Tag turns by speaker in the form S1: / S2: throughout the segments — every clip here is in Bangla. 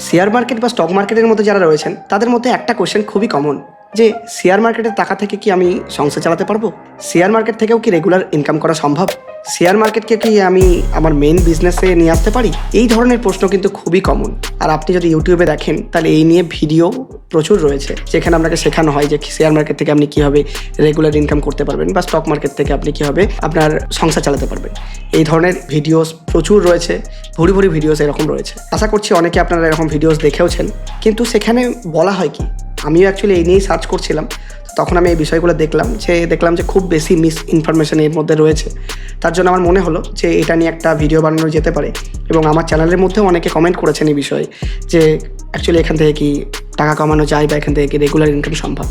S1: শেয়ার মার্কেট বা স্টক মার্কেটের মধ্যে যারা রয়েছেন তাদের মধ্যে একটা কোয়েশ্চেন খুবই কমন যে শেয়ার মার্কেটের টাকা থেকে কি আমি সংসার চালাতে পারব? শেয়ার মার্কেট থেকেও কি রেগুলার ইনকাম করা সম্ভব? শেয়ার মার্কেটকে কি আমি আমার মেইন বিজনেসে নিয়ে আসতে পারি? এই ধরনের প্রশ্ন কিন্তু খুবই কমন আর আপনি যদি ইউটিউবে দেখেন, তাহলে এই নিয়ে ভিডিও প্রচুর রয়েছে। যেখানে আপনাকে শেখানো হয় যে শেয়ার মার্কেট থেকে আপনি কীভাবে রেগুলার ইনকাম করতে পারবেন বা স্টক মার্কেট থেকে আপনি কীভাবে আপনার সংসার চালাতে পারবেন। এই ধরনের ভিডিওস প্রচুর রয়েছে। ভুরি ভুরি ভিডিওস এরকম রয়েছে। আশা করছি অনেকে আপনারা এরকম ভিডিওস দেখেওছেন। কিন্তু সেখানে বলা হয় কি? আমিও অ্যাকচুয়ালি এই নিয়েই সার্চ করছিলাম। তখন আমি এই বিষয়গুলো দেখলাম যে দেখলাম যে খুব বেশি মিস ইনফরমেশান এর মধ্যে রয়েছে। তার জন্য আমার মনে হলো যে, এটা নিয়ে একটা ভিডিও বানানো যেতে পারে। এবং আমার চ্যানেলের মধ্যেও অনেকে কমেন্ট করেছেন এই বিষয়ে যে অ্যাকচুয়ালি এখান থেকে কি টাকা কামানো যায় বা এখান থেকে কি রেগুলার ইনকাম সম্ভব।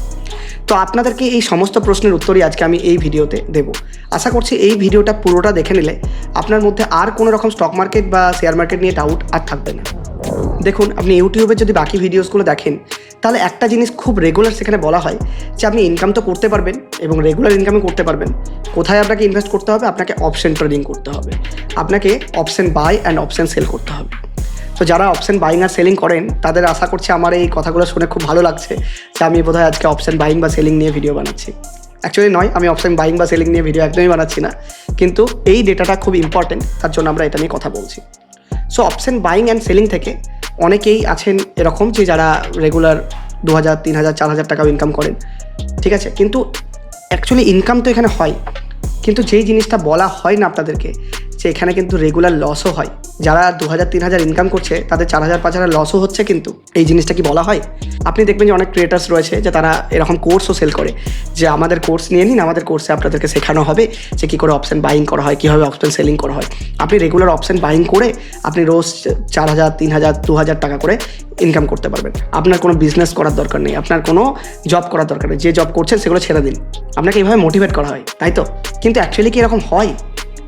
S1: তো আপনাদেরকে এই সমস্ত প্রশ্নের উত্তরই আজকে আমি এই ভিডিওতে দেব। আশা করছি এই ভিডিওটা পুরোটা দেখে নিলে আপনার মধ্যে আর কোনো রকম স্টক মার্কেট বা শেয়ার মার্কেট নিয়ে ডাউট আর থাকবে না। দেখুন, আপনি ইউটিউবে যদি বাকি ভিডিওসগুলো দেখেন, তাহলে একটা জিনিস খুব রেগুলার সেখানে বলা হয় যে আপনি ইনকাম তো করতে পারবেন এবং রেগুলার ইনকামও করতে পারবেন। কোথায় আপনাকে ইনভেস্ট করতে হবে? আপনাকে অপশন ট্রেডিং করতে হবে। আপনাকে option buy and option sell করতে হবে। তো যারা অপশন বাইং আর সেলিং করেন, তাদের আশা করছি আমার এই কথাগুলো শুনে খুব ভালো লাগছে যে আমি বোধহয় আজকে অপশন বাইং বা সেলিং নিয়ে ভিডিও বানাচ্ছি। অ্যাকচুয়ালি নয়, আমি অপশন বাইং বা সেলিং নিয়ে ভিডিও একদমই বানাচ্ছি না। কিন্তু এই ডেটাটা খুব ইম্পর্টেন্ট তার জন্য আমরা এটা নিয়ে কথা বলছি। So option buying and selling থেকে অনেকেই আছেন এরকম যে যারা রেগুলার দু হাজার তিন হাজার চার হাজার টাকাও ইনকাম করেন। ঠিক আছে? কিন্তু অ্যাকচুয়ালি ইনকাম তো এখানে হয়। কিন্তু যেই জিনিসটা বলা হয় না আপনাদেরকে যে এখানে কিন্তু রেগুলার লসও হয়। যারা দু হাজার তিন হাজার ইনকাম করছে, তাদের চার হাজার পাঁচ হাজার লসও হচ্ছে কিন্তু এই জিনিসটা কি বলা হয়? আপনি দেখবেন যে অনেক ক্রিয়েটার্স রয়েছে যে তারা এরকম কোর্সও সেল করে, যে আমাদের কোর্স নিয়ে নিন, আমাদের কোর্সে আপনাদেরকে শেখানো হবে যে কী করে অপশন বাইং করা হয়, কীভাবে অপশন সেলিং করা হয়। আপনি রেগুলার অপশন বাইং করে আপনি রোজ চার হাজার তিন হাজার দু হাজার টাকা করে ইনকাম করতে পারবেন। আপনার কোনো বিজনেস করার দরকার নেই, আপনার কোনো জব করার দরকার নেই, যে জব করছেন সেগুলো ছেড়ে দিন। আপনাকে এইভাবে মোটিভেট করা হয়, তাই তো? কিন্তু অ্যাকচুয়ালি কি এরকম হয়?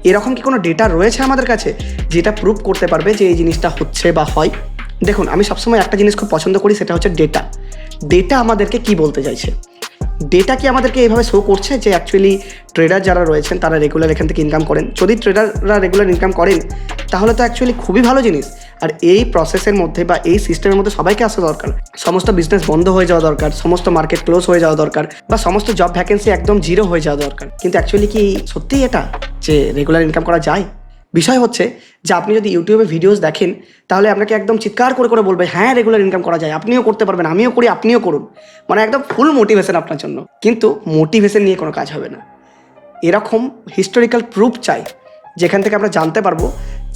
S1: এরকম কি কোনো ডেটা রয়েছে আমাদের কাছে যেটা প্রুভ করতে পারবে যে এই জিনিসটা হচ্ছে বা হয়? দেখুন, আমি সবসময় একটা জিনিস খুব পছন্দ করি, সেটা হচ্ছে ডেটা ডেটা আমাদেরকে কি বলতে চাইছে? ডেটা কি আমাদেরকে এইভাবে শো করছে যে অ্যাকচুয়ালি ট্রেডার যারা রয়েছেন, তারা রেগুলার এখান থেকে ইনকাম করেন? যদি ট্রেডাররা রেগুলার ইনকাম করেন, তাহলে তো অ্যাকচুয়ালি খুবই ভালো জিনিস। আর এই প্রসেসের মধ্যে বা এই সিস্টেমের মধ্যে সবাইকে আসা দরকার। সমস্ত বিজনেস বন্ধ হয়ে যাওয়া দরকার, সমস্ত মার্কেট ক্লোজ হয়ে যাওয়া দরকার, বা সমস্ত জব ভ্যাকেন্সি একদম জিরো হয়ে যাওয়া দরকার। কিন্তু অ্যাকচুয়ালি কি সত্যিই এটা যে রেগুলার ইনকাম করা যায়? বিষয় হচ্ছে যে আপনি যদি ইউটিউবে ভিডিওস দেখেন, তাহলে আপনাকে একদম চিৎকার করে করে বলবে হ্যাঁ রেগুলার ইনকাম করা যায়, আপনিও করতে পারবেন, আমিও করি, আপনিও করুন। মানে একদম ফুল মোটিভেশন আপনার জন্য। কিন্তু মোটিভেশন নিয়ে কোনো কাজ হবে না। এরকম হিস্টোরিক্যাল প্রুফ চাই, যেখান থেকে আমরা জানতে পারব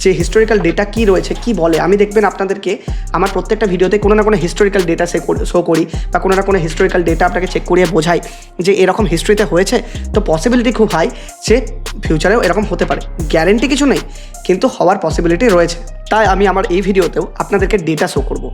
S1: যে হিস্টোরিক্যাল ডেটা কি রয়েছে, কি বলে। আমি দেখবেন আপনাদেরকে আমার প্রত্যেকটা ভিডিওতে কোনো না কোনো হিস্টোরিক্যাল ডেটা সে শো করি, বা কোনো না কোনো হিস্টোরিক্যাল ডেটা আপনাকে চেক করিয়ে বোঝাই যে এরকম হিস্ট্রিতে হয়েছে। তো পসিবিলিটি খুব হাই যে ফিউচারেও এরকম হতে পারে। গ্যারেন্টি কিছু নেই কিন্তু হওয়ার পসিবিলিটি রয়েছে। তাই আমি আমার এই ভিডিওতেও আপনাদেরকে ডেটা শো করব।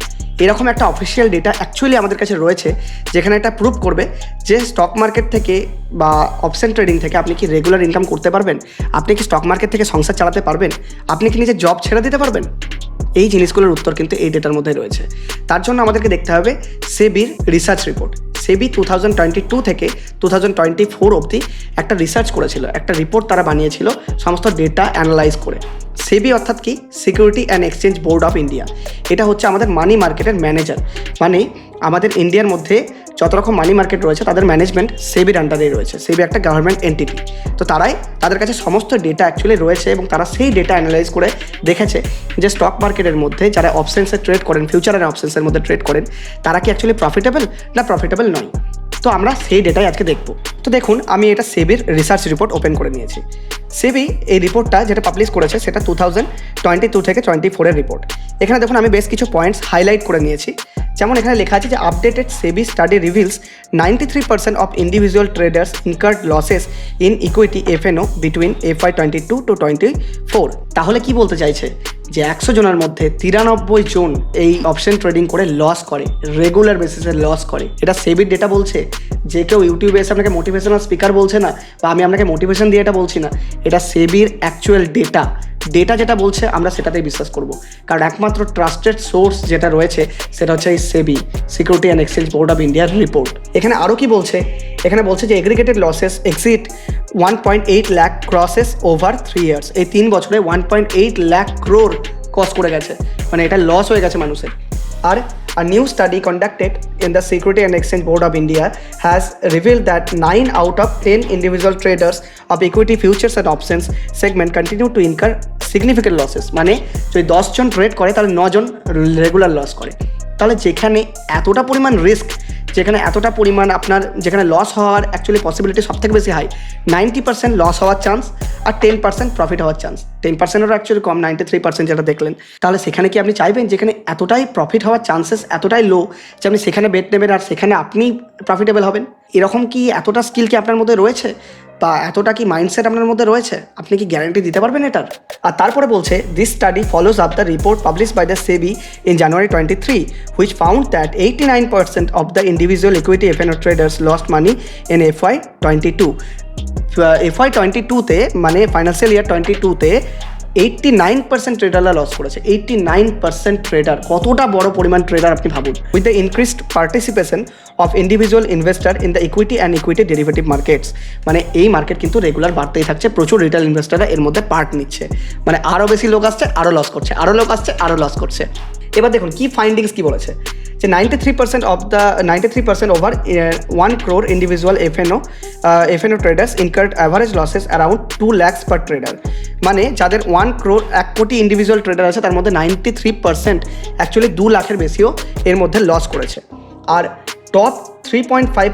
S1: এরকম একটা অফিসিয়াল ডেটা অ্যাকচুয়ালি আমাদের কাছে রয়েছে, যেখানে এটা প্রুভ করবে যে স্টক মার্কেট থেকে বা অপশন ট্রেডিং থেকে আপনি কি রেগুলার ইনকাম করতে পারবেন, আপনি কি স্টক মার্কেট থেকে সংসার চালাতে পারবেন, আপনি কি নিজের জব ছেড়ে দিতে পারবেন? এই জিনিসগুলোর উত্তর কিন্তু এই ডেটার মধ্যে রয়েছে। তার জন্য আমাদেরকে দেখতে হবে সেবির research report SEBI two thousand twenty two থেকে টু থাউজেন্ড টোয়েন্টি ফোর অবধি একটা রিসার্চ করেছিল, একটা রিপোর্ট তারা বানিয়েছিল, সমস্ত ডেটা অ্যানালাইজ করে। সেবি অর্থাৎ কি? Security and exchange board of India এটা হচ্ছে আমাদের মানি মার্কেটের ম্যানেজার মানে আমাদের ইন্ডিয়ার মধ্যে যত রকম মানি মার্কেট রয়েছে, তাদের ম্যানেজমেন্ট সেবির আন্ডারেই রয়েছে। সেবি একটা গভর্নমেন্ট এন্টিটি তো তারাই তাদের কাছে সমস্ত ডেটা অ্যাকচুয়ালি রয়েছে এবং তারা সেই ডেটা অ্যানালাইজ করে দেখেছে যে স্টক মার্কেটের মধ্যে যারা অপশনসে ট্রেড করেন ফিউচার অ্যান্ড অপশনসের মধ্যে ট্রেড করেন, তারা কি অ্যাকচুয়ালি প্রফিটেবল না প্রফিটেবল নয়? তো আমরা সেই ডেটাই আজকে দেখব। তো দেখুন, আমি এটা সেবির রিসার্চ রিপোর্ট ওপেন করে নিয়েছি। সেবি এই রিপোর্টটা যেটা পাবলিশ করেছে, সেটা টু থাউজেন্ড টোয়েন্টি টু থেকে টোয়েন্টি ফোরের রিপোর্ট এখানে দেখুন, আমি বেশ কিছু পয়েন্টস হাইলাইট করে নিয়েছি। যেমন এখানে লেখা আছে যে updated SEBI study reveals ninety three percent of individual traders incurred losses in equity F and O between F Y twenty two to twenty four তাহলে কি বলতে চাইছে? যে একশো জনের মধ্যে তিরানব্বই জন এই অপশন ট্রেডিং করে লস করে রেগুলার বেসিসে লস করে। এটা সেবির ডেটা বলছে। যে কেউ ইউটিউবে এসে আপনাকে মোটিভেশনাল স্পিকার বলছে না, বা আমি আপনাকে মোটিভেশন দিয়ে এটা বলছি না, এটা সেবির অ্যাকচুয়াল ডেটা ডেটা যেটা বলছে, আমরা সেটাতেই বিশ্বাস করব। কারণ একমাত্র ট্রাস্টেড সোর্স যেটা রয়েছে, সেটা হচ্ছে এই SEBI security and exchange board of ইন্ডিয়ার রিপোর্ট এখানে আরও কি বলছে? এখানে বলছে যে aggregated losses exceed one point eight lakh crores over three years এই তিন বছরে one point eight lakh crore cross করে গেছে। মানে এটা লস হয়ে গেছে মানুষের। আর a new study conducted in the Security and Exchange Board of India has revealed that 9 out of 10 individual traders of equity futures and options segment continue to incur significant losses মানে যদি দশজন ট্রেড করে তাহলে নজন রেগুলার লস করে তাহলে যেখানে এতটা পরিমাণ রিস্ক যেখানে এতটা পরিমাণ আপনার, যেখানে লস হওয়ার অ্যাকচুয়ালি পসিবিলিটি সব থেকে বেশি হাই নাইনটি পার্সেন্ট লস হওয়ার চান্স আর টেন পার্সেন্ট প্রফিট হওয়ার চান্স টেন পার্সেন্টেরও অ্যাকচুয়ালি কম নাইনটি থ্রি পার্সেন্ট যেটা দেখলেন। তাহলে সেখানে কি আপনি চাইবেন? যেখানে এতটাই প্রফিট হওয়ার চান্সেস এতটাই লো যে আপনি সেখানে বেট নেবেন আর সেখানে আপনি প্রফিটেবল হবেন? এরকম কি এতটা স্কিল কি আপনার মধ্যে রয়েছে? বা এতটা কি মাইন্ডসেট আপনার মধ্যে রয়েছে? আপনি কি গ্যারান্টি দিতে পারবেন এটার? আর তারপরে বলছে this study follows up the report publish by the SEBI in January twenty three which found that eighty nine percent of the individual equity F traders lost money in F Y twenty two F Y twenty টুতে মানে ফাইন্যান্সিয়াল ইয়ার টোয়েন্টি টুতে এইটটি নাইন পার্সেন্ট ট্রেডাররা লস করেছে। এইটটি নাইন পার্সেন্ট ট্রেডার কতটা বড় পরিমাণ ট্রেডার আপনি ভাবুন। With the increased participation of individual investor in the equity and equity derivative markets মানে এই মার্কেট কিন্তু রেগুলার বাড়তেই থাকছে, প্রচুর রিটেল ইনভেস্টাররা এর মধ্যে পার্ট নিচ্ছে। মানে আরও বেশি লোক আসছে আরও লস করছে আরও লোক আসছে আরও লস করছে। এবার দেখুন, কি ফাইন্ডিংস কি বলেছে? যে ninety three percent of the ninety three percent over one crore individual F and O F and O traders incurred average losses around two lakhs per trader মানে যাদের ওয়ান ক্রোর এক কোটি ইন্ডিভিজুয়াল ট্রেডার আছে, তার মধ্যে নাইনটি থ্রি পার্সেন্ট অ্যাকচুয়ালি দু লাখের বেশিও এর মধ্যে লস করেছে। আর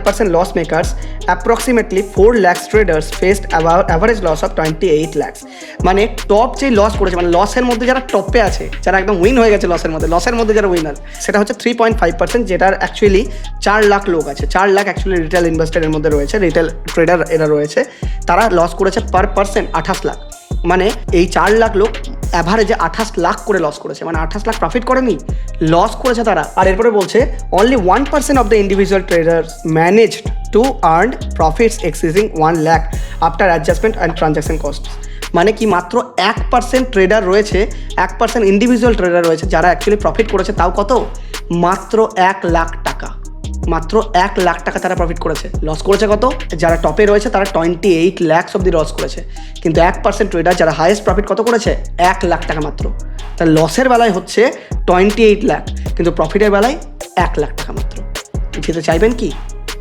S1: percent loss makers approximately four lakhs traders faced average loss of twenty eight lakhs মানে টপ যে লস করেছে মানে লসের মধ্যে যারা টপে আছে, যারা একদম উইন হয়ে গেছে লসের মধ্যে লসের মধ্যে যারা উইনার সেটা হচ্ছে থ্রি পয়েন্ট ফাইভ পার্সেন্ট যেটার অ্যাকচুয়ালি চার লাখ লোক আছে, চার লাখ অ্যাকচুয়ালি রিটেল ইনভেস্টারের মধ্যে রয়েছে রিটেল ট্রেডার এরা রয়েছে, তারা লস করেছে পার পার্সেন্ট আঠাশ লাখ। মানে এই চার লাখ লোক অ্যাভারেজে আঠাশ লাখ করে লস করেছে। মানে আঠাশ লাখ প্রফিট করেনি লস করেছে তারা। আর এরপরে বলছে only one percent of the individual traders managed to earn profits exceeding one lakh after adjustment and transaction cost মানে কি মাত্র এক পার্সেন্ট ট্রেডার রয়েছে, এক পার্সেন্ট ইন্ডিভিজুয়াল ট্রেডার রয়েছে, যারা অ্যাকচুয়ালি প্রফিট করেছে, তাও কত? মাত্র এক লাখ টাকা। মাত্র এক লাখ টাকা তারা প্রফিট করেছে। লস করেছে কত? যারা টপে রয়েছে, তারা টোয়েন্টি এইট ল্যাক্স অব্দি লস করেছে। কিন্তু এক পার্সেন্ট ট্রেডার যারা হাইয়েস্ট প্রফিট কত করেছে? এক লাখ টাকা মাত্র। তার লসের বেলায় হচ্ছে টোয়েন্টি এইট লাখ কিন্তু প্রফিটের বেলায় এক লাখ টাকা মাত্র। যেতে চাইবেন কি?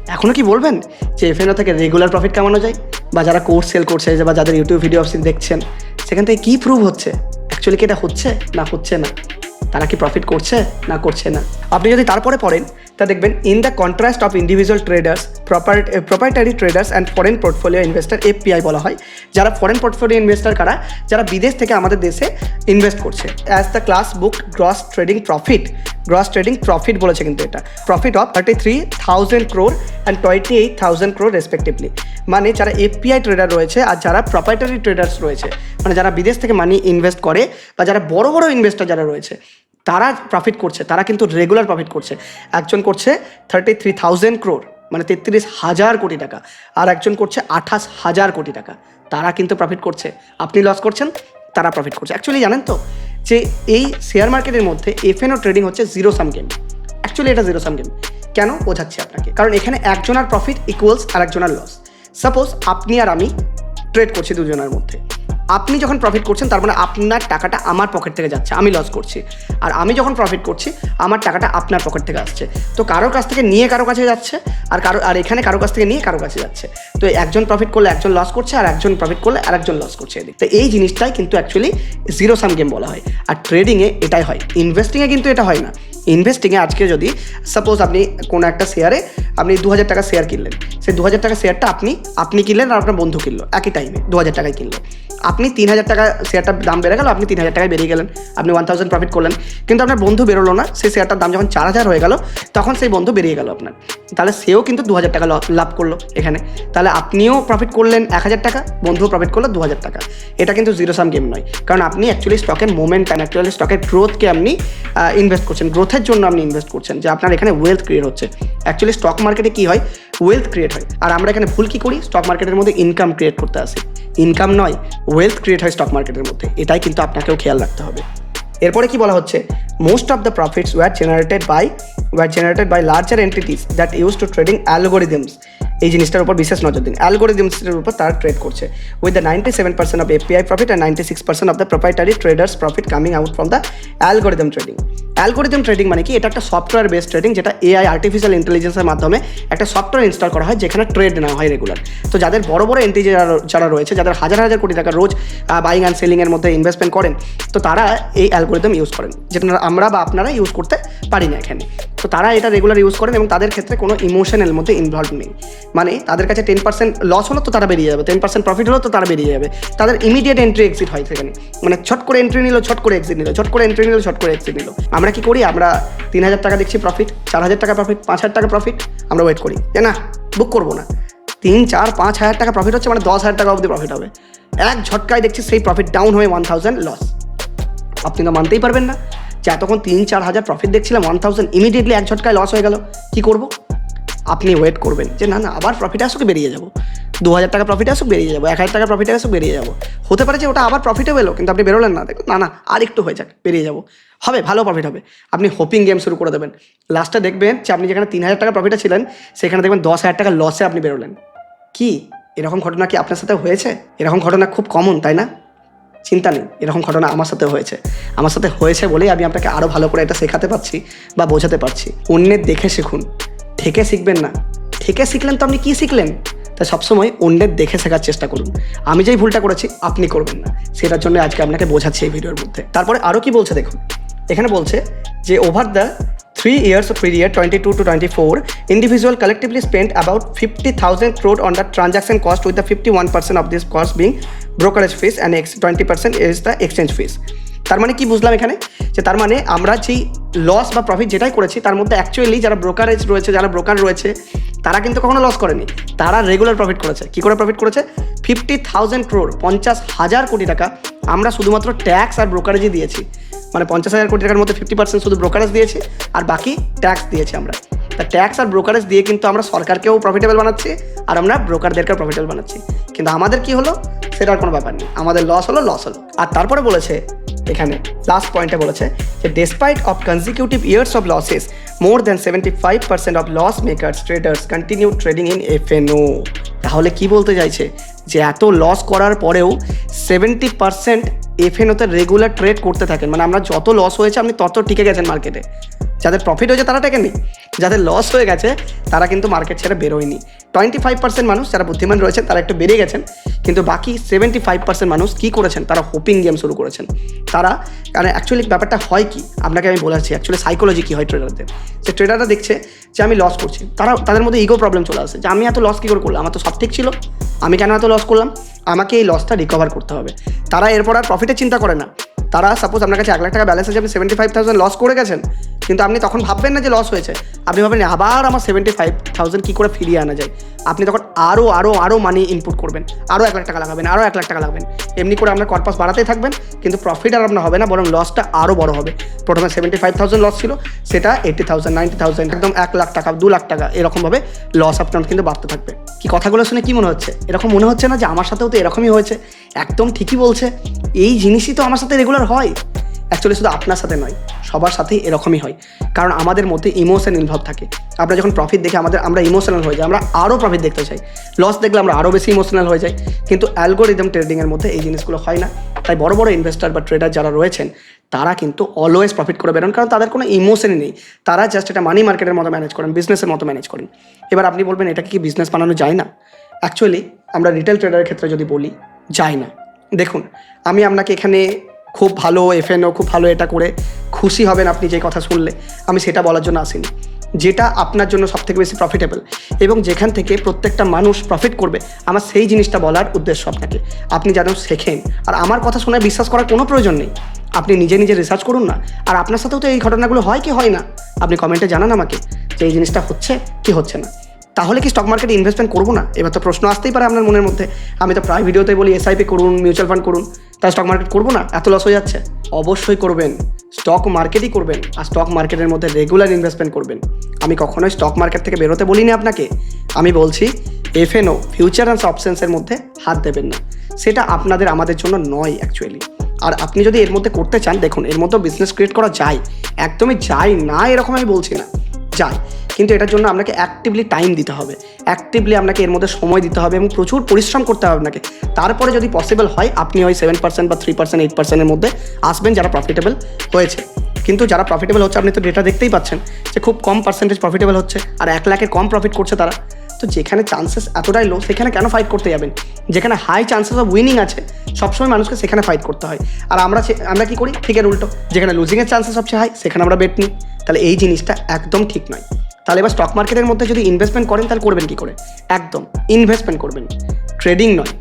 S1: এখনও কি বলবেন যে এফএনও থেকে রেগুলার প্রফিট কামানো যায়? বা যারা কোর্স সেল করছে, বা যাদের ইউটিউব ভিডিও অপশন দেখছেন, সেখান থেকে কী প্রুভ হচ্ছে? অ্যাকচুয়ালি কি এটা হচ্ছে? না হচ্ছে না। তারা কি প্রফিট করছে? না করছে না। আপনি যদি তারপরে পড়েন, তা দেখবেন in the contrast of individual traders proprietary traders and foreign portfolio investor FPI বলা হয়, যারা ফরেন পোর্টফোলিও ইনভেস্টার কারা? যারা বিদেশ থেকে আমাদের দেশে ইনভেস্ট করছে। As the class book gross trading profit gross trading profit বলেছে কিন্তু এটা। Profit of thirty three thousand crore and twenty eight thousand crore respectively মানে যারা এফপিআই ট্রেডার রয়েছে আর যারা প্রপার্টারি ট্রেডার্স রয়েছে। মানে যারা বিদেশ থেকে মানি ইনভেস্ট করে বা যারা বড় বড় ইনভেস্টার যারা রয়েছে তারা প্রফিট করছে, তারা কিন্তু রেগুলার প্রফিট করছে। একজন করছে থার্টি থ্রি থাউজেন্ড ক্রোর মানে তেত্রিশ হাজার কোটি টাকা। আর একজন করছে আঠাশ হাজার কোটি টাকা। তারা কিন্তু প্রফিট করছে। আপনি লস করছেন, তারা প্রফিট করছে। অ্যাকচুয়ালি জানেন তো, যে এই শেয়ার মার্কেটের মধ্যে এফএনও ট্রেডিং হচ্ছে জিরো সাম গেম অ্যাকচুয়ালি এটা জিরো সাম গেম কেন? বোঝাচ্ছি আপনাকে। কারণ এখানে একজনের প্রফিট ইকুয়ালস আর একজনের লস সাপোজ আপনি আর আমি ট্রেড করছি দুজনের মধ্যে। আপনি যখন প্রফিট করছেন, তার মানে আপনার টাকাটা আমার পকেট থেকে যাচ্ছে, আমি লস করছি। আর আমি যখন প্রফিট করছি, আমার টাকাটা আপনার পকেট থেকে আসছে। তো কারোর কাছ থেকে নিয়ে কারও কাছে যাচ্ছে, আর কারও, আর এখানে কারও কাছ থেকে নিয়ে কারও কাছে যাচ্ছে। তো একজন প্রফিট করলে একজন লস করছে, আর একজন প্রফিট করলে আর একজন লস করছে এদিক। তো এই জিনিসটাই কিন্তু অ্যাকচুয়ালি জিরো সাম গেম বলা হয়। আর ট্রেডিংয়ে এটাই হয়। ইনভেস্টিংয়ে কিন্তু এটা হয় না। ইনভেস্টিংয়ে আজকে যদি সাপোজ আপনি কোনো একটা শেয়ারে আপনি দু হাজার টাকা শেয়ার কিনলেন। সেই দু হাজার টাকা শেয়ারটা আপনি আপনি কিনলেন আর আপনার বন্ধু কিনলো, একই টাইমে দু হাজার টাকায় কিনলো। আপনি তিন হাজার টাকা শেয়ারটার দাম বেড়ে গেল, আপনি তিন হাজার টাকায় বেরিয়ে গেলেন, আপনি ওয়ান থাউজেন্ড প্রফিট করলেন। কিন্তু আপনার বন্ধু বেরোলো না, সেই শেয়ারটার দাম যখন চার হাজার হয়ে গেল, তখন সেই বন্ধু বেরিয়ে গেল আপনার। তাহলে সেও কিন্তু দু হাজার টাকা লাভ করল এখানে। তাহলে আপনিও প্রফিট করলেন এক হাজার টাকা, বন্ধুও প্রফিট করল দু হাজার টাকা। এটা কিন্তু জিরো সাম গেম নয়। কারণ আপনি অ্যাকচুয়ালি স্টকের অ্যান্ড অ্যাকচুয়ালি স্টকের গ্রোথকে আপনি ইনভেস্ট করছেন। গ্রোথের জন্য আপনি ইনভেস্ট করছেন? যে আপনার এখানে ওয়েলথ ক্রিয়েট হচ্ছে। অ্যাকচুয়ালি স্টক মার্কেটে কী হয়? ওয়েলথ ক্রিয়েট হয়। আর আমরা এখানে ভুল কী করি? স্টক মার্কেটের মধ্যে ইনকাম ক্রিয়েট করতে আসি। ইনকাম নয় ওয়েলথ ক্রিয়েট হয় স্টক মার্কেটের মধ্যে। এটাই কিন্তু আপনাকেও খেয়াল রাখতে হবে। এরপরে কি বলা হচ্ছে? Most of the profits were generated by were generated by larger entities that use to trading algorithms এই জিনিসটার উপর বিশেষ নজর দিন। অ্যালগোরিদমসের উপর তারা ট্রেড করছে। With the ninety seven percent of FPI profit and ninety six percent of the proprietary traders profit coming out from the algorithm trading algorithm trading মানে কি? এটা একটা সফটওয়্যার বেস ট্রেডিং যেটা এআই আর্টিফিশিয়াল ইন্টেলিজেন্সের মাধ্যমে একটা সফটওয়্যার ইনস্টল করা হয়, যেখানে ট্রেড নেওয়া হয় রেগুলার তো যাদের বড় বড় এন্ট্রি যারা যারা রয়েছে, যাদের হাজার হাজার কোটি টাকা রোজ বাইং অ্যান্ড সেলিংয়ের মধ্যে ইনভেস্টমেন্ট করেন, তো তারা এই অ্যালগোরিদম ইউজ করেন যেটা আমরা বা আপনারা ইউজ করতে পারি না এখানে। তো তারা এটা রেগুলার ইউজ করেন এবং তাদের ক্ষেত্রে কোনো ইমোশনের মধ্যে ইনভলভ নেই। মানে তাদের কাছে টেন পার্সেন্ট লস হলো তো তারা বেরিয়ে যাবে টেন পার্সেন্ট প্রফিট হলো তো তারা বেরিয়ে যাবে। তাদের ইমিডিয়েট এন্ট্রি এক্সিট হয় সেখানে। মানে ছট করে এন্ট্রি নিল, ছট করে এক্সিট নিল, ছট করে এন্ট্রি নিল, ছট করে এক্সিট নিল। আমরা কি করি? আমরা তিন হাজার টাকা দেখছি প্রফিট চার হাজার টাকা প্রফিট পাঁচ হাজার টাকা প্রফিট আমরা ওয়েট করি। যে না বুক করব না। তিন, চার, পাঁচ হাজার টাকা প্রফিট হচ্ছে মানে দশ হাজার টাকা অবধি প্রফিট হবে। এক ঝটকায় দেখছি সেই প্রফিট ডাউন হয়ে ওয়ান থাউজেন্ড লস আপনি তো মানতেই পারবেন না। যে এতক্ষণ তিন, চার হাজার প্রফিট দেখছিলাম ওয়ান থাউজেন্ড ইমিডিয়েটলি এক ঝটকায় লস হয়ে গেল। কী করব? আপনি ওয়েট করবেন। যে না না, আবার প্রফিট আসুক, বেরিয়ে যাব। দু হাজার টাকা প্রফিট আসুক, বেরিয়ে যাব। এক হাজার টাকা প্রফিট আসুক, বেরিয়ে যাব। হতে পারে যে ওটা আবার প্রফিটও এলো, কিন্তু আপনি বেরোলেন না। দেখুন, না না, আর একটু হয়ে যাক, বেরিয়ে যাব। হবে, ভালো প্রফিট হবে। আপনি হোপিং গেম শুরু করে দেবেন। লাস্টে দেখবেন যে আপনি যেখানে তিন হাজার টাকা প্রফিটে ছিলেন, সেখানে দেখবেন দশ হাজার টাকা লসে আপনি বেরোলেন। কি? এরকম ঘটনা কি আপনার সাথে হয়েছে? এরকম ঘটনা খুব কমন তাই না? চিন্তা নেই, এরকম ঘটনা আমার সাথে হয়েছে। আমার সাথে হয়েছে বলেই আমি আপনাকে আরও ভালো করে এটা শেখাতে পারছি বা বোঝাতে পারছি। অন্যের দেখে শিখুন। ঠেকে শিখবেন না। থেকে শিখলেন তো আপনি কী শিখলেন? তা সবসময় অন্যের দেখে শেখার চেষ্টা করুন। আমি যেই ভুলটা করেছি, আপনি করবেন না। সেটার জন্য আজকে আপনাকে বোঝাচ্ছি এই ভিডিওর মধ্যে। তারপরে আরও কি বলছে দেখুন। এখানে বলছে যে over the three years of period twenty two to twenty four individual collectively spend about fifty thousand crore on the transaction cost with the fifty one percent of this cost being brokerage fees and twenty percent is the exchange fees. তার মানে কি বুঝলাম এখানে? যে তার মানে আমরা যেই লস বা প্রফিট যেটাই করেছি, তার মধ্যে অ্যাকচুয়ালি যারা ব্রোকারেজ রয়েছে, যারা ব্রোকার রয়েছে, তারা কিন্তু কখনো লস করেনি। তারা রেগুলার প্রফিট করেছে। কি করে প্রফিট করেছে? ফিফটি থাউজেন্ড ক্রোর পঞ্চাশ হাজার কোটি টাকা আমরা শুধুমাত্র ট্যাক্স আর ব্রোকারেজই দিয়েছি। মানে পঞ্চাশ হাজার কোটি টাকার মধ্যে ফিফটি পার্সেন্ট শুধু ব্রোকারেজ দিয়েছি, আর বাকি ট্যাক্স দিয়েছি আমরা। তা ট্যাক্স আর ব্রোকারেজ দিয়ে কিন্তু আমরা সরকারকেও প্রফিটেবল বানাচ্ছি আর আমরা ব্রোকারদেরকেও প্রফিটেবল বানাচ্ছি। কিন্তু আমাদের কি হলো? সেটার কোনো ব্যাপার নেই। আমাদের লস হলো লস হলো। আর তারপরে বলেছে, এখানে লাস্ট পয়েন্টে বলেছে যে despite of consecutive years of losses more than seventy five percent of loss makers traders continue trading in F তাহলে কি বলতে চাইছে? যে এত লস করার পরেও সেভেন্টি পার্সেন্ট এফএনওতে রেগুলার ট্রেড করতে থাকেন। মানে আমরা যত লস হয়েছে, আপনি তত টিকে গেছেন মার্কেটে যাদের প্রফিট হয়েছে, তারা টেকেনি যাদের লস হয়ে গেছে তারা কিন্তু মার্কেট ছেড়ে বেরোয়নি। টোয়েন্টি ফাইভ পার্সেন্ট মানুষ যারা বুদ্ধিমান রয়েছেন, তারা একটু বেড়ে গেছেন, কিন্তু বাকি সেভেন্টি ফাইভ পার্সেন্ট মানুষ কী করেছেন? তারা হোপিং গেম শুরু করেছেন। তারা মানে অ্যাকচুয়ালি ব্যাপারটা হয় কি? আপনাকে আমি বলেছি অ্যাকচুয়ালি সাইকোলজি কী হয় ট্রেডারদের যে ট্রেডাররা দেখছে যে আমি লস করছি। তারা, তাদের মধ্যে ইগো প্রবলেম চলে আসে যে আমি এত লস কী করে করলাম? আমার তো সব ঠিক ছিল, আমি কেন এত লস করলাম? আমাকে এই লসটা রিকভার করতে হবে। তারা এরপর আর প্রফিটের চিন্তা করে না। তারা সাপোজ আপনার কাছে এক লাখ টাকা ব্যালেন্স আছে, আপনি সেভেন্টি ফাইভ থাউজেন্ড লস করে গেছেন, কিন্তু আপনি তখন ভাববেন না যে লস হয়েছে। আপনি ভাবেন আবার আমার সেভেন্টি ফাইভ থাউজেন্ড কী করে ফিরিয়ে আনা যায়? আপনি তখন আরও আরও আরও মানি ইনপুট করবেন। আরও এক লাখ টাকা লাগাবেন আরও এক লাখ টাকা লাগাবেন। এমনি করে আপনার কর্পাস বাড়াতেই থাকবেন, কিন্তু প্রফিট আর আপনার হবে না, বরং লসটা আরও বড় হবে। প্রথমে সেভেন্টি ফাইভ থাউজেন্ড লস ছিল, সেটা এইটি থাউজেন্ড নাইনটি থাউজেন্ড একদম এক লাখ টাকা, দু লাখ টাকা, এরকমভাবে লস আপনার কিন্তু বাড়তে থাকবে। কি কথাগুলো শুনে কি মনে হচ্ছে? এরকম মনে হচ্ছে না যে আমার সাথেও তো এরকমই হয়েছে। একদম ঠিকই বলছে। এই জিনিসই তো আমার সাথে রেগুলার হয়। অ্যাকচুয়ালি শুধু আপনার সাথে নয়, সবার সাথেই এরকমই হয়। কারণ আমাদের মধ্যে ইমোশন ইনভলভ থাকে। আমরা যখন প্রফিট দেখে আমাদের, আমরা ইমোশনাল হয়ে যাই, আমরা আরও প্রফিট দেখতে চাই। লস দেখলে আমরা আরও বেশি ইমোশনাল হয়ে যাই। কিন্তু অ্যালগোরিদম ট্রেডিংয়ের মধ্যে এই জিনিসগুলো হয় না। তাই বড় বড় ইনভেস্টার বা ট্রেডার যারা রয়েছেন, তারা কিন্তু অলওয়েজ প্রফিট করে বেরোন কারণ তাদের কোনো ইমোশনই নেই। তারা জাস্ট এটা মানি মার্কেটের মতো ম্যানেজ করেন বিজনেসের মতো ম্যানেজ করেন। এবার আপনি বলবেন, এটা কি বিজনেস বানানো যায় না? অ্যাকচুয়ালি আমরা রিটেল ট্রেডারের ক্ষেত্রে যদি বলি, যায় না। দেখুন, আমি আপনাকে এখানে খুব ভালো এফএনও খুব ভালো এটা করে খুশি হবেন আপনি যে কথা শুনলে। আমি সেটা বলার জন্য আসিনি। যেটা আপনার জন্য সবথেকে বেশি প্রফিটেবল এবং যেখান থেকে প্রত্যেকটা মানুষ প্রফিট করবে, আমার সেই জিনিসটা বলার উদ্দেশ্য আপনাকে। আপনি যেন শেখেন। আর আমার কথা শুনে বিশ্বাস করার কোনো প্রয়োজন নেই। আপনি নিজে নিজে রিসার্চ করুন না। আর আপনার সাথেও তো এই ঘটনাগুলো হয় কি হয় না? আপনি কমেন্টে জানান আমাকে যে এই জিনিসটা হচ্ছে কি হচ্ছে না। তাহলে কি স্টক মার্কেটে ইনভেস্টমেন্ট করব না? এবার তো প্রশ্ন আসতেই পারে আপনার মনের মধ্যে। আমি তো প্রায় ভিডিওতে বলি এসআইপি করুন মিউচুয়াল ফান্ড করুন তাই স্টক মার্কেট করব না? এত লস হয়ে যাচ্ছে। অবশ্যই করবেন। স্টক মার্কেটই করবেন, আর স্টক মার্কেটের মধ্যে রেগুলার ইনভেস্টমেন্ট করবেন। আমি কখনোই স্টক মার্কেট থেকে বেরোতে বলিনি আপনাকে। আমি বলছি এফএনও ফিউচার অ্যান্ড অপশনসের মধ্যে হাত দেবেন না। সেটা আপনাদের, আমাদের জন্য নয় অ্যাকচুয়ালি আর আপনি যদি এর মধ্যে করতে চান, দেখুন, এর মধ্যে বিজনেস ক্রিয়েট করা যায়। একদমই যায় না, এরকম আমি বলছি না। যায়। কিন্তু এটার জন্য আপনাকে অ্যাক্টিভলি টাইম দিতে হবে। অ্যাক্টিভলি আপনাকে এর মধ্যে সময় দিতে হবে এবং প্রচুর পরিশ্রম করতে হবে আপনাকে। তারপরে যদি পসিবল হয়, আপনি ওই সেভেন পার্সেন্ট বা থ্রি পার্সেন্ট এইট পার্সেন্টের মধ্যে আসবেন যারা প্রফিটেবল হয়েছে। কিন্তু যারা প্রফিটেবল হচ্ছে, আপনি তো ডেটা দেখতেই পাচ্ছেন যে খুব কম পার্সেন্টেজ প্রফিটেবল হচ্ছে আর এক লাখের কম প্রফিট করছে তারা। তো যেখানে চান্সেস এতটাই লো সেখানে কেন ফাইট করতে যাবেন? যেখানে হাই চান্সেস অফ উইনিং আছে, সবসময় মানুষকে সেখানে ফাইট করতে হয়। আর আমরা আমরা কি করি? ঠিক এর উল্টো। যেখানে লুজিংয়ের চান্সেস সবচেয়ে হাই সেখানে আমরা বেট নিই। তাহলে এই জিনিসটা একদম ঠিক নয়। তাহলে এবার স্টক মার্কেটের মধ্যে যদি ইনভেস্টমেন্ট করেন, তাহলে করবেন কি করে? একদম ইনভেস্টমেন্ট করবেন। ট্রেডিং নয়।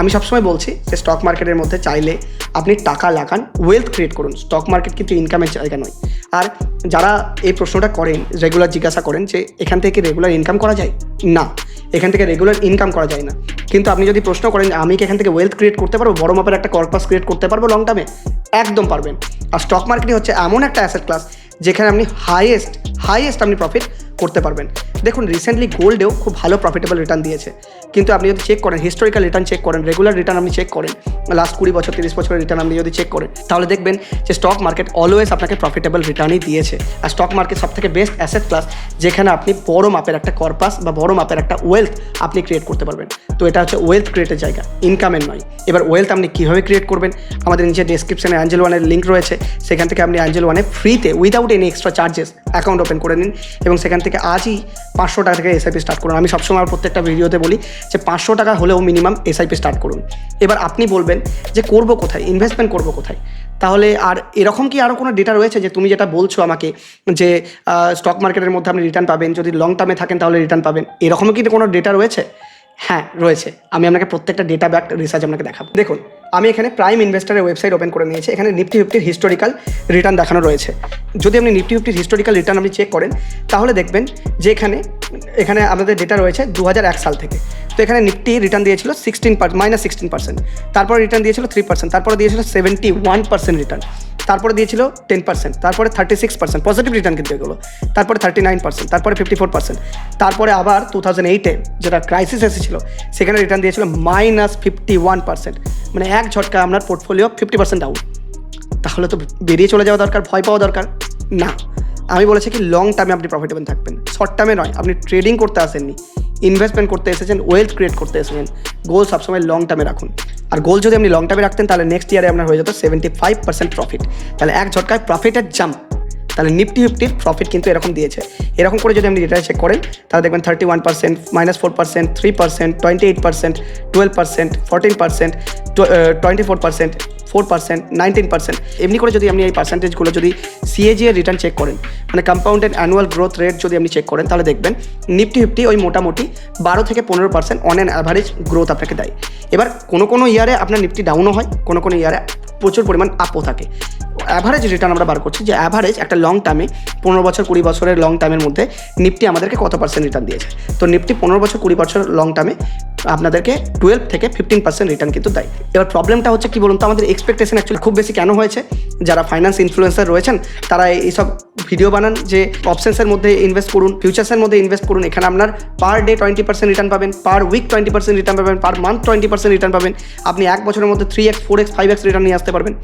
S1: আমি সবসময় বলছি যে স্টক মার্কেটের মধ্যে চাইলে আপনি টাকা লাগান ওয়েলথ ক্রিয়েট করুন। স্টক মার্কেট কিন্তু ইনকামের জায়গা নয়। আর যারা এই প্রশ্নটা করেন রেগুলার জিজ্ঞাসা করেন যে এখান থেকে রেগুলার ইনকাম করা যায়? না, এখান থেকে রেগুলার ইনকাম করা যায় না। কিন্তু আপনি যদি প্রশ্ন করেন আমি কি এখান থেকে ওয়েলথ ক্রিয়েট করতে পারব, বড় মাপের একটা কর্পাস ক্রিয়েট করতে পারব লং টার্মে একদম পারবেন। আর স্টক মার্কেটই হচ্ছে এমন একটা অ্যাসেট ক্লাস যেখানে আপনি হাইয়েস্ট হাইয়েস্ট আপনি প্রফিট করতে পারবেন। দেখুন রিসেন্টলি গোল্ডেও খুব ভালো প্রফিটেবল রিটার্ন দিয়েছে। কিন্তু আপনি যদি চেক করেন হিস্টোরিক্যাল রিটার্ন চেক করেন রেগুলার রিটার্ন আপনি চেক করেন লাস্ট কুড়ি বছর, তিরিশ বছরের রিটার্ন আপনি যদি চেক করেন, তাহলে দেখবেন যে স্টক মার্কেট অলওয়েজ আপনাকে প্রফিটেবল রিটার্নই দিয়েছে। আর স্টক মার্কেট সব থেকে বেস্ট অ্যাসেট ক্লাস যেখানে আপনি বড় মাপের একটা কর্পাস বা বড় মাপের একটা ওয়েলথ আপনি ক্রিয়েট করতে পারবেন। তো এটা হচ্ছে ওয়েলথ ক্রিয়েটের জায়গা ইনকামের নয়। এবার ওয়েলথ আপনি কীভাবে ক্রিয়েট করবেন? আমাদের নিচে ডিসক্রিপশনে অ্যাঞ্জেল ওয়ানের লিঙ্ক রয়েছে। সেখান থেকে আপনি অ্যাঞ্জেল ওয়ানে ফ্রিতে without any extra charges account open করে নিন। এবং সেখান থেকে আজই পাঁচশো টাকা থেকে এসআইপি স্টার্ট করুন। আমি সবসময় আমার প্রত্যেকটা ভিডিওতে বলি যে পাঁচশো টাকা হলেও মিনিমাম এসআইপি স্টার্ট করুন। এবার আপনি বলবেন যে করব কোথায়? ইনভেস্টমেন্ট করব কোথায়? তাহলে আর এরকম কি আরও কোনো ডেটা রয়েছে যে তুমি যেটা বলছো আমাকে যে স্টক মার্কেটের মধ্যে আপনি রিটার্ন পাবেন, যদি লং টার্মে থাকেন তাহলে রিটার্ন পাবেন। এরকমও কি কোনো ডেটা রয়েছে? হ্যাঁ রয়েছে। আমি আপনাকে প্রত্যেকটা ডেটা ব্যাক রিসার্চ আপনাকে দেখাবো। দেখুন আমি এখানে প্রাইম ইনভেস্টারের ওয়েবসাইট ওপেন করে নিয়েছি। এখানে নিফটি ফিফটির হিস্টোরিক্যাল রিটার্ন দেখানো রয়েছে। যদি আপনি নিফটি ফিফটির হিস্টোরিক্যাল রিটার্ন আপনি চেক করেন, তাহলে দেখবেন যে এখানে এখানে আমাদের ডেটা রয়েছে দু হাজার এক সাল থেকে। তো এখানে নিফটি রিটার্ন দিয়েছিল সিক্সটিন মাইনাস সিক্সটিন পার্সেন্ট তারপরে রিটার্ন দিয়েছিল থ্রি পার্সেন্ট তারপরে দিয়েছিল সেভেন্টি ওয়ান পার্সেন্ট রিটার্ন তারপরে দিয়েছিল টেন পার্সেন্ট তারপরে thirty six percent positive return কিন্তু এগুলো। তারপরে থার্টি নাইন পার্সেন্ট তারপরে ফিফটি ফোর পার্সেন্ট তারপরে আবার টু থাউজেন্ড এইটে যেটা ক্রাইসিস এসেছিল, সেখানে রিটার্ন দিয়েছিল মাইনাস ফিফটি ওয়ান পার্সেন্ট মানে এক ঝটকা আপনার পোর্টফোলিও ফিফটি পার্সেন্ট আউট তাহলে তো বেরিয়ে চলে যাওয়া দরকার, ভয় পাওয়া দরকার। না, আমি বলেছি কি লং টার্মে আপনি প্রফিটেবল থাকবেন। শর্ট টার্মে নয়, আপনি ট্রেডিং করতে আসেননি। ইনভেস্টমেন্ট করতে এসেছেন ওয়েলথ ক্রিয়েট করতে এসেছেন। গোল সবসময় লং টার্মে রাখুন। আর গোল যদি আপনি লং টার্মে রাখতেন, তাহলে নেক্সট ইয়ারে আপনার হয়ে যেত সেভেন্টি ফাইভ পার্সেন্ট প্রফিট তাহলে এক ঝটকায় প্রফিটের জাম্প তাহলে নিফটি ফিফটির প্রফিট কিন্তু এরকম দিয়েছে। এরকম করে যদি আপনি ডেটা চেক করেন, তাহলে দেখবেন thirty one percent minus four percent three percent twenty eight percent twelve percent fourteen percent twenty four percent four percent nineteen percent এমনি করে যদি আপনি এই পার্সেন্টেজগুলো যদি সিএজি এর রিটার্ন চেক করেন মানে কম্পাউন্ডেড অ্যানুয়াল গ্রোথ রেট যদি আপনি চেক করেন, তাহলে দেখবেন নিফটি ফিফটি ওই মোটামুটি বারো থেকে পনেরো percent on an average growth আপনাকে দেয়। এবার কোনো কোনো ইয়ারে আপনার নিফটি ডাউনও হয়, কোনো কোনো ইয়ারে প্রচুর পরিমাণ আপও থাকে। অ্যাভারেজ রিটার্ন আমরা বার করছি যে অ্যাভারেজ একটা লং টার্মে পনেরো বছর, কুড়ি বছরের লং টার্মের মধ্যে নিফটি আমাদেরকে কত পার্সেন্ট রিটার্ন দিয়েছে? তো নিফটি পনেরো বছর, কুড়ি বছর লং টার্মে আপনাদেরকে টুয়েলভ থেকে ফিফটিন পার্সেন্ট রিটার্ন কিন্তু দেয়। এবার প্রবলেমটা হচ্ছে কি বলুন তো? আমাদের এক্সপেকটেশন অ্যাকচুয়ালি খুব বেশি কেন হয়েছে? যারা ফাইন্যান্স ইনফ্লুয়েন্সার রয়েছেন, তারা এইসব ভিডিও বানান যে অপশনসের মধ্যে ইনভেস্ট করুন ফিউচার্সের মধ্যে ইনভেস্ট করুন। এখানে আপনার per day twenty percent return পাবেন per week twenty percent return পাবেন per month twenty percent return পাবেন। আপনি এক বছরের মধ্যে three x four x five x return নিয়ে আসতে পারবেন।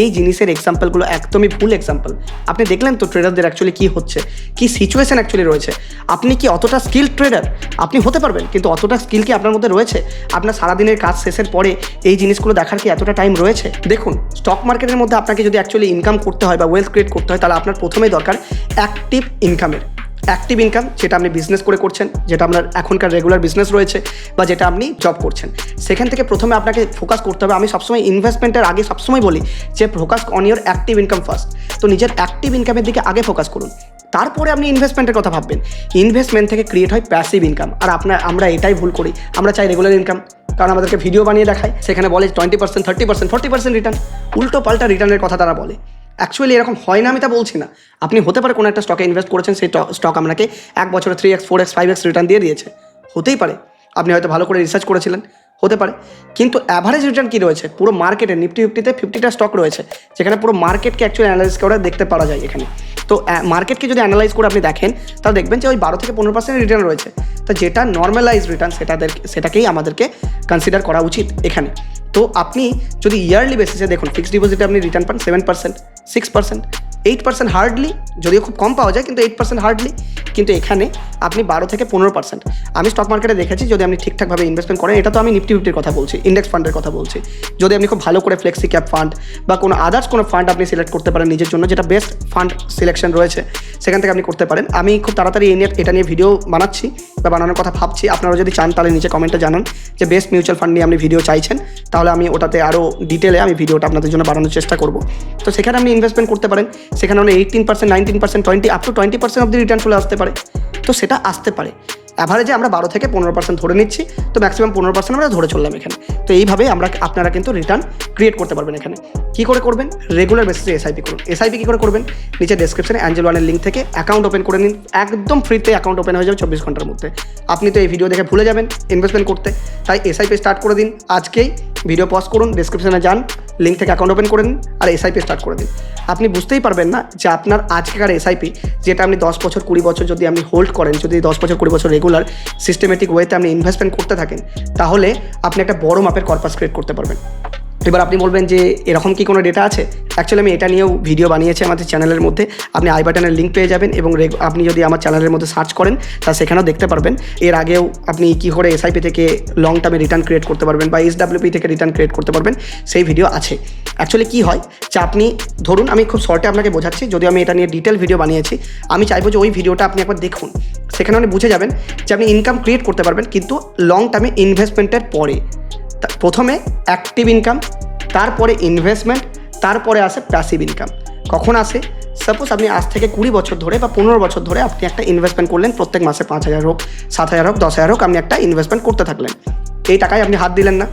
S1: এই জিনিসের এক্সাম্পলগুলো একদমই ভুল এক্সাম্পল আপনি দেখলেন তো ট্রেডারদের অ্যাকচুয়ালি কী হচ্ছে? কী সিচুয়েশন অ্যাকচুয়ালি রয়েছে? আপনি কি অতটা স্কিল ট্রেডার আপনি হতে পারবেন, কিন্তু অতটা স্কিল কি আপনার মধ্যে রয়েছে? আপনার সারাদিনের কাজ শেষের পরে এই জিনিসগুলো দেখার কি এতটা টাইম রয়েছে? দেখুন স্টক মার্কেটের মধ্যে আপনাকে যদি অ্যাকচুয়ালি ইনকাম করতে হয় বা ওয়েলথ ক্রিয়েট করতে হয়, তাহলে আপনার প্রথমেই দরকার অ্যাক্টিভ ইনকামের অ্যাক্টিভ ইনকাম যেটা আপনি বিজনেস করে করছেন, যেটা আপনার এখনকার রেগুলার বিজনেস রয়েছে, বা যেটা আপনি জব করছেন। সেখান থেকে প্রথমে আপনাকে ফোকাস করতে হবে। আমি সবসময় ইনভেস্টমেন্টের আগে সবসময় বলি যে focus on your active income first তো নিজের অ্যাক্টিভ ইনকামের দিকে আগে ফোকাস করুন। তারপরে আপনি ইনভেস্টমেন্টের কথা ভাববেন। ইনভেস্টমেন্ট থেকে ক্রিয়েট হয় প্যাসিভ ইনকাম আর আপনার, আমরা এটাই ভুল করি। আমরা চাই রেগুলার ইনকাম কারণ আমাদেরকে ভিডিও বানিয়ে দেখায়। সেখানে বলে twenty percent thirty percent forty percent return উল্টো পাল্টা রিটার্নের কথা তারা বলে। অ্যাকচুয়ালি এরকম হয় না, আমি তা বলছি না। আপনি হতে পারে কোনো একটা স্টকে ইনভেস্ট করেছেন, সেই স্টক আপনাকে এক বছরে three x four x five x return দিয়ে দিয়েছে। হতেই পারে। আপনি হয়তো ভালো করে রিসার্চ করেছিলেন। হতে পারে। কিন্তু অ্যাভারেজ রিটার্ন কী রয়েছে? পুরো মার্কেটে নিফটি ফিফটিতে ফিফটিটা স্টক রয়েছে। যেখানে পুরো মার্কেটকে অ্যাকচুয়ালি অ্যানালাইজ করে দেখতে পারা যায় এখানে। তো মার্কেটকে যদি অ্যানালাইজ করে আপনি দেখেন, তাহলে দেখবেন যে ওই বারো থেকে পনেরো পার্সেন্ট রিটার্ন রয়েছে। তো যেটা নর্মালাইজ রিটার্ন সেটাদের সেটাকেই আমাদেরকে কনসিডার করা উচিত এখানে। তো আপনি যদি ইয়ারলি বেসিসে দেখুন ফিক্সড ডিপোজিটে আপনি রিটার্ন পান seven percent six percent eight percent hardly যদিও খুব কম পাওয়া যায়, কিন্তু এইট পার্সেন্ট হার্ডলি কিন্তু এখানে আপনি বারো থেকে পনেরো পার্সেন্ট আমি স্টক মার্কেটে দেখেছি, যদি আপনি ঠিকঠাকভাবে ইনভেস্টমেন্ট করেন, এটা তো আমি নিফটি ফিফটির কথা বলছি ইন্ডেক্স ফান্ডের কথা বলছি। যদি আপনি খুব ভালো করে ফ্লেক্সি ক্যাপ ফান্ড বা কোনো আদার্স কোনো ফান্ড আপনি সিলেক্ট করতে পারেন নিজের জন্য, যেটা বেস্ট ফান্ড সিলেকশন রয়েছে, সেখান থেকে আপনি করতে পারেন। আমি খুব তাড়াতাড়ি এই নিয়ে, এটা নিয়ে ভিডিও বানাচ্ছি বা বানানোর কথা ভাবছি। আপনারা যদি চান, তাহলে নিচে কমেন্টে জানান যে বেস্ট মিউচুয়াল ফান্ড নিয়ে আপনি ভিডিও চাইছেন, তাহলে আমি ওটাতে আরও ডিটেলে আমি ভিডিওটা আপনাদের জন্য বানানোর চেষ্টা করব। তো সেখানে আপনি ইনভেস্টমেন্ট করতে পারেন। সেখানে আপনি eighteen percent nineteen percent twenty up to twenty percent অব্দি রিটার্ন চলে আসতে পারে। তো সেটা আসতে পারে। অ্যাভারেজে আমরা বারো থেকে পনেরো পার্সেন্ট ধরে নিচ্ছি, তো ম্যাক্সিমাম পনেরো পার্সেন্ট আমরা ধরে চললাম এখানে। তো এইভাবে আমরা আপনারা কিন্তু রিটার্ন ক্রিয়েট করতে পারবেন এখানে। কী করে করবেন? রেগুলার বেসিসে এসআইপি করুন। এসআইপি কী করে করবেন? নিচে ডেসক্রিপশনে অ্যাঞ্জেল ওয়ানের লিঙ্ক থেকে অ্যাকাউন্ট ওপেন করে নিন। একদম ফ্রিতে অ্যাকাউন্ট ওপেন হয়ে যাবে চব্বিশ ঘণ্টার মধ্যে। আপনি তো এই ভিডিও দেখে ভুলে যাবেন ইনভেস্টমেন্ট করতে। তাই এসআইপি স্টার্ট করে দিন। আজকেই ভিডিও পজ করুন ডেসক্রিপশনে যান লিঙ্ক থেকে অ্যাকাউন্ট ওপেন করে নিন, আর এসআইপি স্টার্ট করে দিন। আপনি বুঝতেই পারবেন না যে আপনার আজকেকার এসআইপি যেটা আপনি দশ বছর, কুড়ি বছর যদি আপনি হোল্ড করেন, যদি দশ বছর, কুড়ি বছর রেগুলার সিস্টেমেটিক ওয়েতে আপনি ইনভেস্টমেন্ট করতে থাকেন, তাহলে আপনি একটা বড় মাপের কর্পাস ক্রিয়েট করতে পারবেন। এবার আপনি বলবেন যে এরকম কি কোনো ডেটা আছে? অ্যাকচুয়ালি আমি এটা নিয়েও ভিডিও বানিয়েছি আমাদের চ্যানেলের মধ্যে। আপনি আই বাটনের লিঙ্ক পেয়ে যাবেন এবং আপনি যদি আমার চ্যানেলের মধ্যে সার্চ করেন, তা সেখানেও দেখতে পারবেন। এর আগেও আপনি কী করে এসআইপি থেকে লং টার্মে রিটার্ন ক্রিয়েট করতে পারবেন বা এসডাব্লিউপি থেকে রিটার্ন ক্রিয়েট করতে পারবেন, সেই ভিডিও আছে। অ্যাকচুয়ালি কী হয়, যে আপনি, ধরুন আমি খুব শর্টে আপনাকে বোঝাচ্ছি, যদি আমি এটা নিয়ে ডিটেল ভিডিও বানিয়েছি, আমি চাইব যে ওই ভিডিওটা আপনি একবার দেখুন। সেখানে আপনি বুঝে যাবেন যে আপনি ইনকাম ক্রিয়েট করতে পারবেন, কিন্তু লং টার্মে ইনভেস্টমেন্টের পরে। প্রথমে অ্যাক্টিভ ইনকাম তারপরে ইনভেস্টমেন্ট তারপরে আসে প্যাসিভ ইনকাম কখন আসে? সাপোজ আপনি আজ থেকে কুড়ি বছর ধরে বা পনেরো বছর ধরে আপনি একটা ইনভেস্টমেন্ট করলেন, প্রত্যেক মাসে পাঁচ হাজার হোক, সাত হাজার হোক, দশ হাজার হোক, আপনি একটা ইনভেস্টমেন্ট করতে থাকলেন। এই টাকায় আপনি হাত দিলেন না।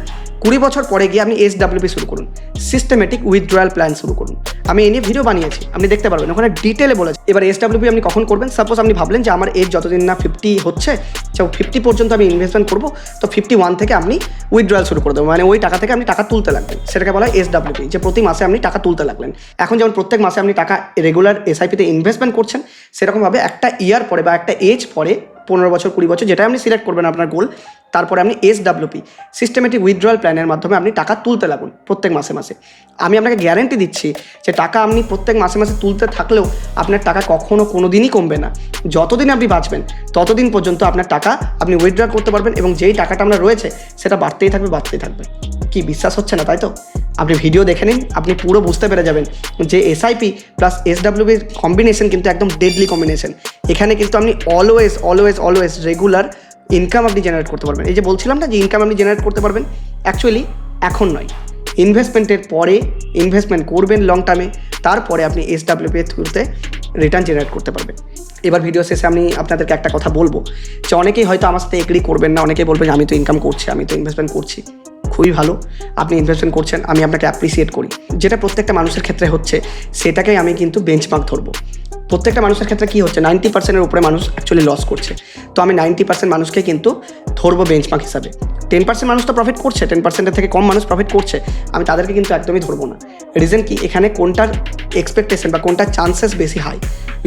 S1: কুড়ি বছর পরে গিয়ে আপনি এস ডাব্লিউপি শুরু করুন। সিস্টেমেটিক উইথড্রয়াল প্ল্যান শুরু করুন। আমি এই নিয়ে ভিডিও বানিয়েছি, আপনি দেখতে পারবেন। ওখানে ডিটেলে বলেছে। এবার এস ডাব্লিউপি আপনি কখন করবেন? সাপোজ আপনি ভাবলেন যে আমার এজ যতদিন না ফিফটি হচ্ছে ফিফটি পর্যন্ত আমি ইনভেস্টমেন্ট করব, তো ফিফটি ওয়ান থেকে আপনি উইথড্রয়াল শুরু করে দেবো মানে ওই টাকা থেকে আপনি টাকা তুলতে লাগবেন। সেটাকে বলা হয় এস ডাব্লিউপি যে প্রতি মাসে আপনি টাকা তুলতে লাগলেন। এখন যেমন প্রত্যেক মাসে আপনি টাকা রেগুলার এসআইপিতে ইনভেস্টমেন্ট করছেন, সেরকমভাবে একটা ইয়ার পরে বা একটা এজ পরে, পনেরো বছর, কুড়ি বছর যেটা আপনি সিলেক্ট করবেন আপনার গোল তারপরে আপনি এস ডাব্লিউপি সিস্টেমেটিক উইথড্রয়াল প্ল্যানের মাধ্যমে আপনি টাকা তুলতে লাগুন প্রত্যেক মাসে মাসে। আমি আপনাকে গ্যারেন্টি দিচ্ছি যে টাকা আপনি প্রত্যেক মাসে মাসে তুলতে থাকলেও আপনার টাকা কখনো কোনো দিনই কমবে না। যতদিন আপনি বাঁচবেন, ততদিন পর্যন্ত আপনার টাকা আপনি উইথড্র করতে পারবেন এবং যেই টাকাটা আপনার রয়েছে, সেটা বাড়তেই থাকবে বাড়তেই থাকবে। কি বিশ্বাস হচ্ছে না, তাই তো? আপনি ভিডিও দেখে নিন, আপনি পুরো বুঝতে পেরে যাবেন যে এসআইপি প্লাস এসডাব্লিউবির কম্বিনেশন কিন্তু একদম ডেডলি কম্বিনেশন এখানে কিন্তু আপনি always always always regular income আপনি জেনারেট করতে পারবেন। এই যে বলছিলাম না যে ইনকাম আপনি জেনারেট করতে পারবেন অ্যাকচুয়ালি এখন নয়। ইনভেস্টমেন্টের পরে ইনভেস্টমেন্ট করবেন লং টার্মে তারপরে আপনি এস ডাব্লিউপি থ্রুতে রিটার্ন জেনারেট করতে পারবেন। এবার ভিডিও শেষে আমি আপনাদেরকে একটা কথা বলব যে অনেকেই হয়তো আমার সাথে এগ্রি করবেন না, অনেকেই বলবেন আমি তো ইনকাম করছি, আমি তো ইনভেস্টমেন্ট করছি। খুবই ভালো। আপনি ইনভেস্টমেন্ট করছেন, আমি আপনাকে অ্যাপ্রিসিয়েট করি। যেটা প্রত্যেকটা মানুষের ক্ষেত্রে হচ্ছে, সেটাকেই আমি কিন্তু বেঞ্চমার্ক ধরবো। প্রত্যেকটা মানুষের ক্ষেত্রে কী হচ্ছে নাইনটি পার্সেন্টের উপরে মানুষ অ্যাকচুয়ালি লস করছে। তো আমি নাইনটি পার্সেন্ট মানুষকে কিন্তু ধরবো বেঞ্চমার্ক হিসাবে। টেন পার্সেন্ট মানুষ তো প্রফিট করছে টেন পার্সেন্টের থেকে কম মানুষ প্রফিট করছে, আমি তাদেরকে কিন্তু একদমই ধরবো না। রিজন কি, এখানে কোনটার এক্সপেকটেশন বা কোনটার চান্সেস বেশি হাই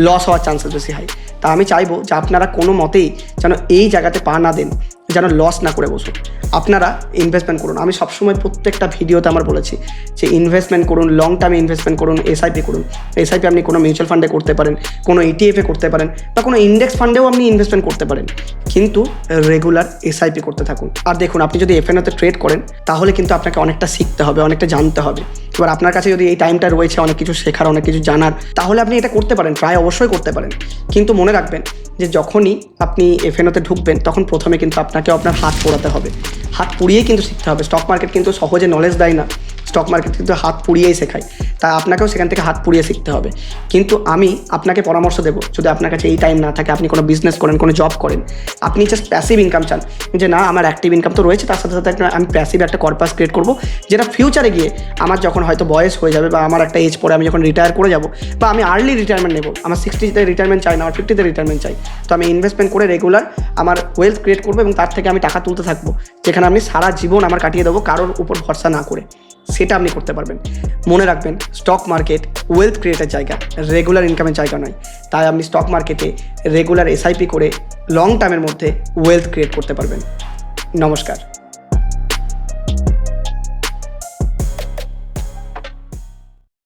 S1: লস হওয়ার চান্সেস বেশি হাই তা আমি চাইব যে আপনারা কোনো মতেই যেন এই জায়গাতে পা না দেন। যেন লস না করে বসুন আপনারা ইনভেস্টমেন্ট করুন। আমি সবসময় প্রত্যেকটা ভিডিওতে আমার বলেছি যে ইনভেস্টমেন্ট করুন লং টার্মে ইনভেস্টমেন্ট করুন এসআইপি করুন। এসআইপি আপনি কোনো মিউচুয়াল ফান্ডে করতে পারেন, কোনো ইটিএফে করতে পারেন, বা কোনো ইন্ডেক্স ফান্ডেও আপনি ইনভেস্টমেন্ট করতে পারেন। কিন্তু রেগুলার এসআইপি করতে থাকুন। আর দেখুন, আপনি যদি এফ এফএনওতে ট্রেড করেন, তাহলে কিন্তু আপনাকে অনেকটা শিখতে হবে, অনেকটা জানতে হবে। এবার আপনার কাছে যদি এই টাইমটা রয়েছে, অনেক কিছু শেখার, অনেক কিছু জানার, তাহলে আপনি এটা করতে পারেন প্রায় অবশ্যই করতে পারেন। কিন্তু মনে রাখবেন যে যখনই আপনি এফ এফএনওতে ঢুকবেন, তখন প্রথমে কিন্তু আপনাকে আপনার হাত পোড়াতে হবে। হাত পুড়িয়েই কিন্তু শিখতে হবে। স্টক মার্কেট কিন্তু সহজে নলেজ দেয় না। স্টক মার্কেট কিন্তু হাত পুড়িয়েই শেখায়। তাই আপনাকেও সেখান থেকে হাত পুড়িয়ে শিখতে হবে। কিন্তু আমি আপনাকে পরামর্শ দেবো, যদি আপনার কাছে এই টাইম না থাকে, আপনি কোনো বিজনেস করেন, কোনো জব করেন, আপনি জাস্ট প্যাসিভ ইনকাম চান, যে না, আমার অ্যাক্টিভ ইনকাম তো রয়েছে, তার সাথে সাথে আমি প্যাসিভ একটা কর্পাস ক্রিয়েট করব, যেটা ফিউচারে গিয়ে আমার যখন হয়তো বয়স হয়ে যাবে বা আমার একটা এজ পরে আমি যখন রিটায়ার করে যাব, বা আমি আর্লি রিটায়ারমেন্ট নেব, আমার সিক্সটিতে রিটায়ারমেন্ট চাই না, আমার ফিফটিতে রিটায়ারমেন্ট চাই, তো আমি ইনভেস্টমেন্ট করে রেগুলার আমার ওয়েলথ ক্রিয়েট করব এবং তার থেকে আমি টাকা তুলতে থাকব, যেখানে আমি সারা জীবন আমার কাটিয়ে দেবো, কারোর উপর ভরসা না করে। সেটা আপনি করতে পারবেন। মনে রাখবেন স্টক মার্কেট ওয়েলথ ক্রিয়েটের জায়গা রেগুলার ইনকামের জায়গা নয়। তাই আপনি স্টক মার্কেটে রেগুলার এসআইপি করে লং টার্মের মধ্যে ওয়েলথ ক্রিয়েট করতে পারবেন। নমস্কার।